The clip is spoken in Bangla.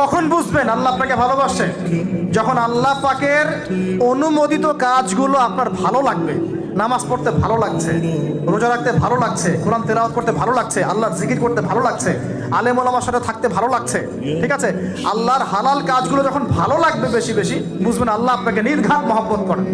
কখন বুঝবেন? আল্লাহ আপনাকে ভালোবাসে। যখন আল্লাহ পাকের অনুমোদিত কাজগুলো আপনার ভালো লাগবে, নামাজ পড়তে ভালো লাগছে, রোজা রাখতে ভালো লাগছে, কোরআন তেলাওয়াত করতে ভালো লাগছে, আল্লাহর জিকির করতে ভালো লাগছে, আলেম ওলামার সাথে থাকতে ভালো লাগছে, ঠিক আছে? আল্লাহর হালাল কাজগুলো যখন ভালো লাগবে বেশি বেশি, বুঝবেন আল্লাহ আপনাকে নির্ঘাত মহব্বত করেন